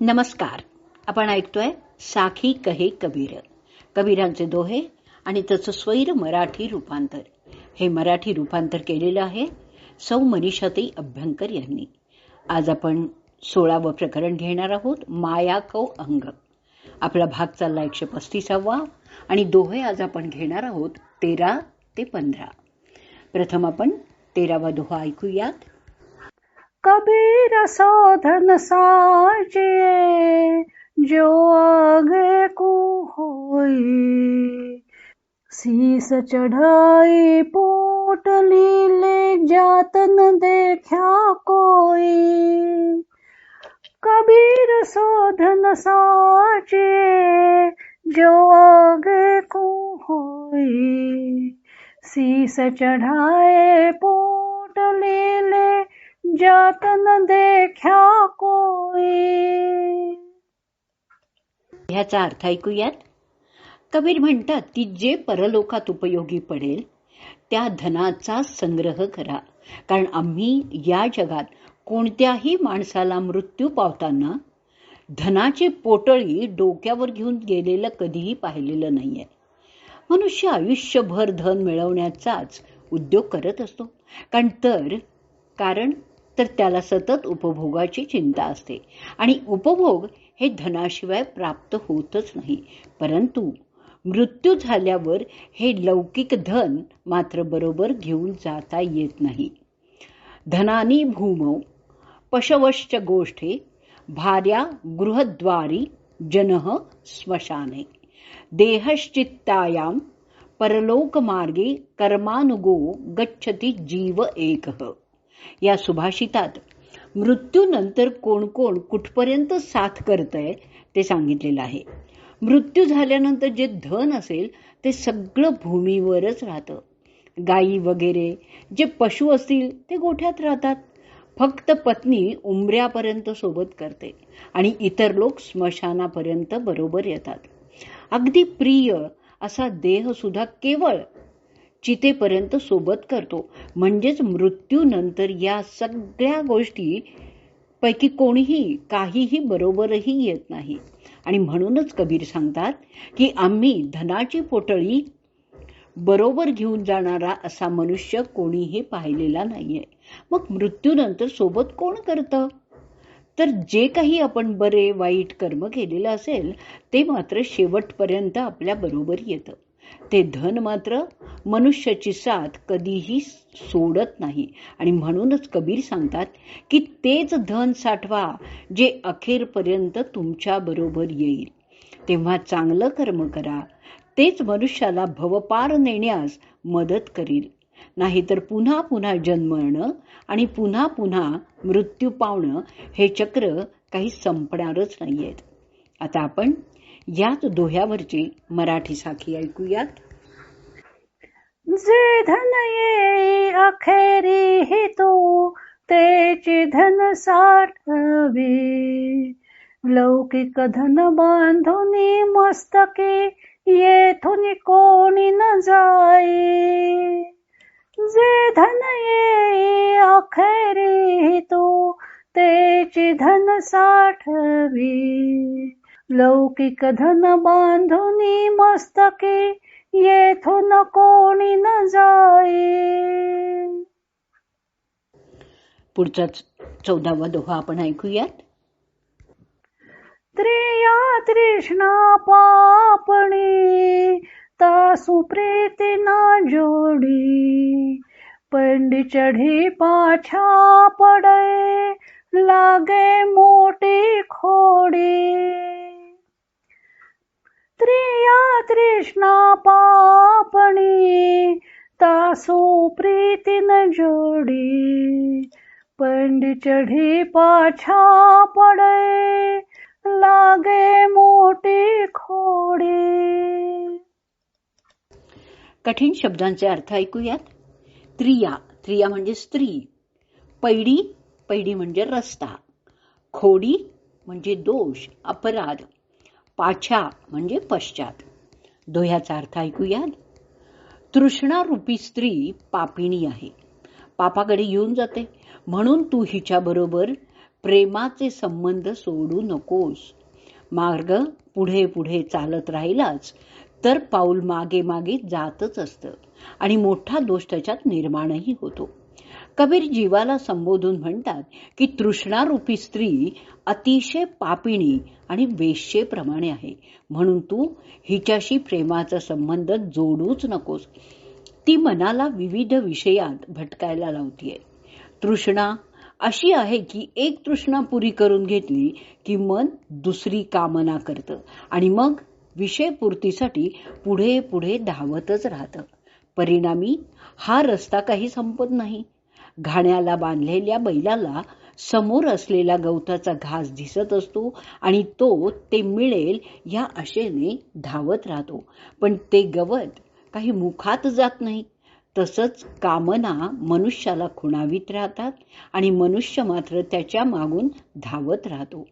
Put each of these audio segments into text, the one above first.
नमस्कार. आपण ऐकतोय साखी कहे कबीर. कबीरांचे दोहे आणि त्याचं स्वैर मराठी रूपांतर. हे मराठी रूपांतर केलेलं आहे सौ मनीषाताई अभ्यंकर यांनी. आज आपण सोळावं प्रकरण घेणार आहोत माया कौ अंग. आपला भाग चालला एकशे पस्तीसावा आणि दोहे आज आपण घेणार आहोत तेरा ते पंधरा. प्रथम आपण तेरावा दोहा ऐकूयात. कबीर साधन साजिए, जो आगे को होई शीस चढ़ाई, पोट लीले जात न देखा कोई। कबीर साधन साजिए, जो आगे को होई शीस चढ़ाए, पोट लीले जात न देखा कोई ह्याचा अर्थ ऐकूयात. कबीर म्हणतात की जे परलोकात उपयोगी पडेल त्या धनाचा संग्रह करा. कारण आम्ही या जगात कोणत्याही माणसाला मृत्यू पावताना धनाची पोटळी डोक्यावर घेऊन गेलेलं कधीही पाहिलेलं नाही आहे मनुष्य आयुष्यभर धन मिळवण्याचाच उद्योग करत असतो. कारण तर कारण तर त्याला सतत उपभोगाची चिंता असते. आणि उपभोग हे धनाशिवाय प्राप्त होतच नाही. परंतु मृत्यू झाल्यावर हे लौकिक धन मात्र बरोबर घेऊन जाता येत नाही. धनानी भूमौ पशवश्च गोष्ठे भार्या गृहद्वारी जनः स्मशाने. देहश्चित्तायां परलोकमार्गे कर्मानुगो गच्छति जीव एकः. या सुभाषितात मृत्यूनंतर कोण कोण कुठपर्यंत साथ करतंय ते सांगितलेलं आहे. मृत्यू झाल्यानंतर जे धन असेल ते सगळं भूमीवरच राहतं. गायी वगैरे जे पशु असतील ते गोठ्यात राहतात. फक्त पत्नी उमऱ्यापर्यंत सोबत करते आणि इतर लोक स्मशानापर्यंत बरोबर येतात. अगदी प्रिय असा देह सुद्धा केवळ चितेपर्यंत सोबत करतो. म्हणजेच मृत्यूनंतर या सगळ्या गोष्टी पैकी कोणीही काहीही बरोबरही येत नाही. आणि म्हणूनच कबीर सांगतात की आम्ही धनाची पोटळी बरोबर घेऊन जाणारा असा मनुष्य कोणीही पाहिलेला नाहीये. मग मृत्यूनंतर सोबत कोण करतं? तर जे काही आपण बरे वाईट कर्म केलेलं असेल ते मात्र शेवटपर्यंत आपल्या बरोबर येतं. ते धन मात्र मनुष्याची साथ कधीही सोडत नाही. आणि म्हणूनच कबीर सांगतात की तेच धन साठवा जे अखेरपर्यंत तुमच्या बरोबर येईल. तेव्हा चांगलं कर्म करा. तेच मनुष्याला भवपार नेण्यास मदत करील. नाहीतर पुन्हा पुन्हा जन्मणं आणि पुन्हा पुन्हा मृत्यू पावणं हे चक्र काही संपणारच नाहीयेत. आता आपण याच दोह्यावरची मराठी साखी ऐकूयात. जे धन ये अखेरी ही तो तेचे धन साठवे. लौकिक धन बांधुनी मस्तके येथून कोणी न जाई. जे धन ये अखेरी तो तेचे धन साठवी. लौकिक धन बांधुनी मस्तके येथून कोणी न जाई पुढचा चौदावा दोहा आपण ऐकूयात. त्रिया तृष्णा पापणी तासु प्रीति न जोड़ी. पंडी चढ़ी पाछा पड़े लागे मोटी खोड़ी. स्त्रिया तृष्णा पापणी तासो प्रीति न जोड़ी पंड चढ़ी पाछा पड़े लागे मोठी खोडी. कठीण शब्दांचे अर्थ ऐकूयात. त्रिया त्रिया म्हणजे स्त्री. पैडी पैडी म्हणजे रस्ता. खोडी म्हणजे दोष अपराध. पाछा म्हणजे पश्चात. दोह्याचा अर्थ ऐकूयात. तृष्णारूपी स्त्री पापिणी आहे. पापाकडे येऊन जाते. म्हणून तू हिच्याबरोबर प्रेमाचे संबंध सोडू नकोस. मार्ग पुढे पुढे चालत राहिलाच तर पाऊल मागे मागे जातच असतं आणि मोठा दोष त्याच्यात निर्माणही होतो. कबीर जीवाला संबोधून म्हणतात की तृष्णारूपी स्त्री अतिशय पापिणी आणि वेश्येप्रमाणे आहे. म्हणून तू हिच्याशी प्रेमाचा संबंध जोडूच नकोस. ती मनाला विविध विषयात भटकायला लावतीये. तृष्णा अशी आहे की एक तृष्णा पुरी करून घेतली की मन दुसरी कामना करतं आणि मग विषयपूर्तीसाठी पुढे पुढे धावतच राहतं. परिणामी हा रस्ता काही संपत नाही. घाण्याला बांधलेल्या बैलाला समोर असलेला गवताचा घास दिसत असतो आणि तो ते मिळेल या आशेने धावत राहतो. पण ते गवत काही मुखात जात नाही. तसंच कामना मनुष्याला खुणावीत राहतात आणि मनुष्य मात्र त्याच्या मागून धावत राहतो.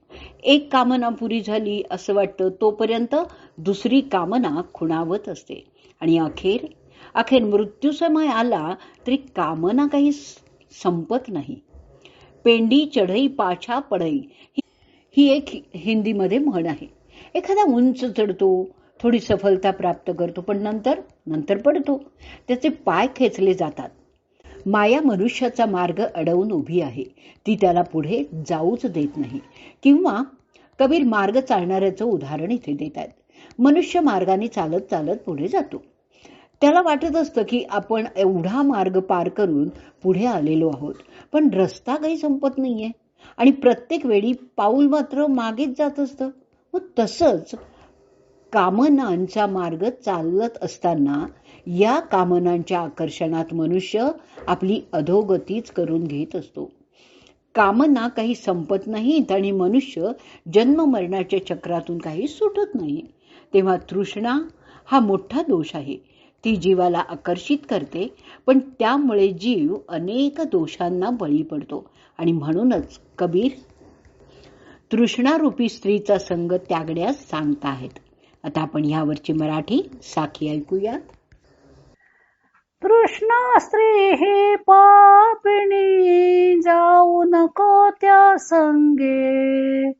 एक कामना पुरी झाली असं वाटतं तोपर्यंत दुसरी कामना खुणावत असते. आणि अखेर अखेर मृत्यूसमय आला तरी कामना काही संपत नाही. पेंडी चढई पाछा पडई ही एक हिंदीमध्ये म्हण आहे. एखादा उंच चढतो थोडी सफलता प्राप्त करतो पण नंतर नंतर पडतो. त्याचे पाय खेचले जातात. माया मनुष्याचा मार्ग अडवून उभी आहे. ती त्याला पुढे जाऊच देत नाही. किंवा कबीर मार्ग चालणाऱ्याचं उदाहरण इथे देत आहेत. मनुष्य मार्गाने चालत चालत पुढे जातो. त्याला वाटत असतं की आपण एवढा मार्ग पार करून पुढे आलेलो आहोत. पण रस्ता काही संपत नाहीये. आणि प्रत्येक वेळी पाऊल मात्र मागेच जात असतं. मग तसंच कामनांचा मार्ग चालत असताना या कामनांच्या आकर्षणात मनुष्य आपली अधोगतीच करून घेत असतो. कामना काही संपत नाहीत आणि मनुष्य जन्म मरणाच्या चक्रातून काही सुटत नाही तेव्हा तृष्णा हा मोठा दोष आहे. ती जीवाला आकर्षित करते पण त्यामुळे जीव अनेक दोषांना बळी पडतो. आणि म्हणूनच कबीर तृष्णारूपी स्त्रीचा संग त्यागण्यास सांगताहेत आता आपण यावरची मराठी साखी ऐकूयात. तृष्णा स्त्री ही पापिणी जाऊ नको त्या संगे.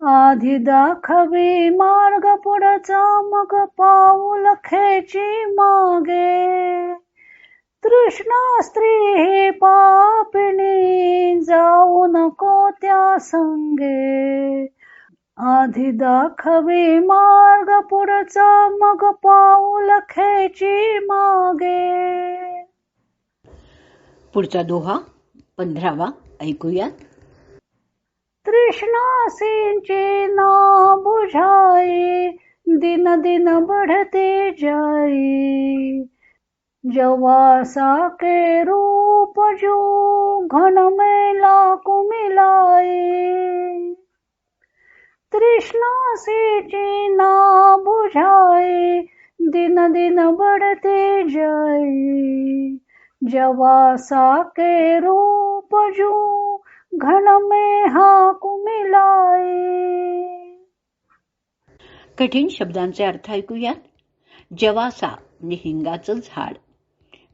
आधी दाखवी मार्ग पुढचा मग पाऊल खेची मागे. तृष्णा स्त्री ही पापिणी जाऊ नको त्या संगे. आधी दाखवी मार्ग पुढचा मग पाऊल खेची मागे. पुढचा दोहा पंधरावा ऐकूयात. तृष्णा सिंची ना बुझाई दिन दिन बढ़ते जाई. जवासा के रूप जो घन मेला लाकू मिलाई तृष्णा से ना बुझाए दिन दिन बढ़ते जाए जवासा के रूप जो घन में हाक मिलाए। कठीण शब्दांचे अर्थ ऐकूयात. जवासा निहिंगाचं हिंगाचं झाड.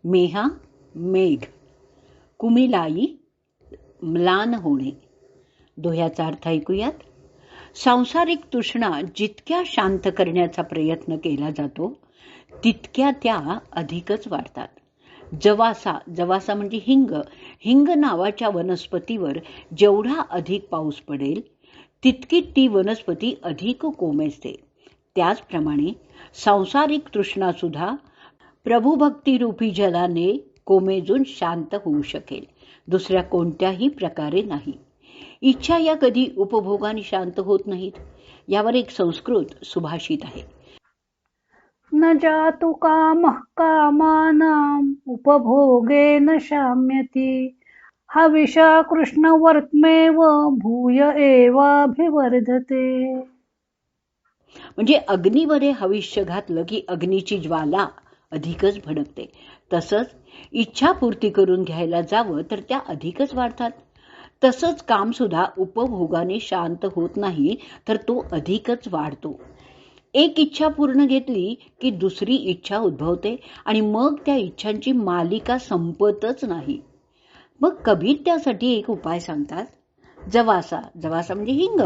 मेहा मेघ. कुमिलाई म्लान होणे. दोह्याचा अर्थ ऐकूयात. सांसारिक तृष्णा जितक्या शांत करण्याचा प्रयत्न केला जातो तितक्या त्या अधिकच वाढतात. जवासा जवासा म्हणजे हिंग. हिंग नावाच्या वनस्पतीवर जेवढा अधिक पाऊस पडेल तितकी ती वनस्पती अधिक कोमेजते. त्याचप्रमाणे सांसारिक तृष्णासुद्धा प्रभुभक्तिरूपी जलाने कोमेजून शांत होऊ शकेल. दुसऱ्या कोणत्याही प्रकारे नाही. इच्छा या कधी उपभोगाने शांत होत नाहीत. यावर एक संस्कृत सुभाषित आहे. न जातु कामः कामानाम् उपभोगेन शाम्यति। हविषा कृष्णवर्त्मेव भूय एवाभिवर्धते। म्हणजे अग्नीमध्ये हविष्य घातलं की अग्नीची ज्वाला अधिकच भडकते. तसंच इच्छापूर्ती करून घ्यायला जावं तर त्या अधिकच वाढतात. तसंच काम सुद्धा उपभोगाने शांत होत नाही तर तो अधिकच वाढतो. एक इच्छा पूर्ण घेतली की दुसरी इच्छा उद्भवते आणि मग त्या इच्छांची मालिका संपतच नाही. मग कबीर त्यासाठी एक उपाय सांगतात. जवासा जवासा म्हणजे हिंग.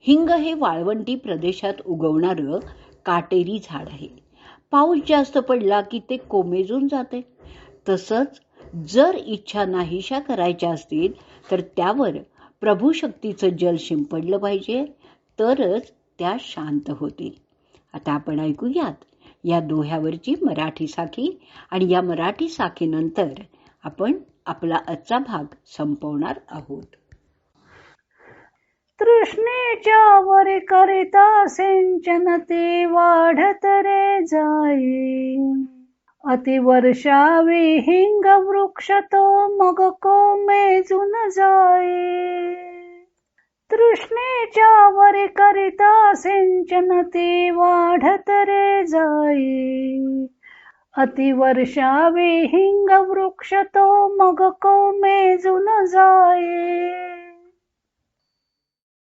हिंग हे वाळवंटी प्रदेशात उगवणारं काटेरी झाड आहे. पाऊस जास्त पडला की ते कोमेजून जाते. तसंच जर इच्छा नाहीशा करायच्या असतील तर त्यावर प्रभू शक्तीचं जल शिंपडलं पाहिजे तरच त्या शांत होतील. आता आपण ऐकूयात. या दोह्यावरची मराठी साखी आणि या मराठी साखीनंतर आपण आपला आजचा भाग संपवणार आहोत. तृष्णेच्या वर करिता सिंचन ते वाढत रे जाई अतिवर्षावी हिंग वृक्ष तो मग कोमेजून जाई तृष्णेच्या वर करिता सिंचन ते वाढत रे जाई. अतिवर्षावी हिंग वृक्ष तो मग कोमेजून जाई.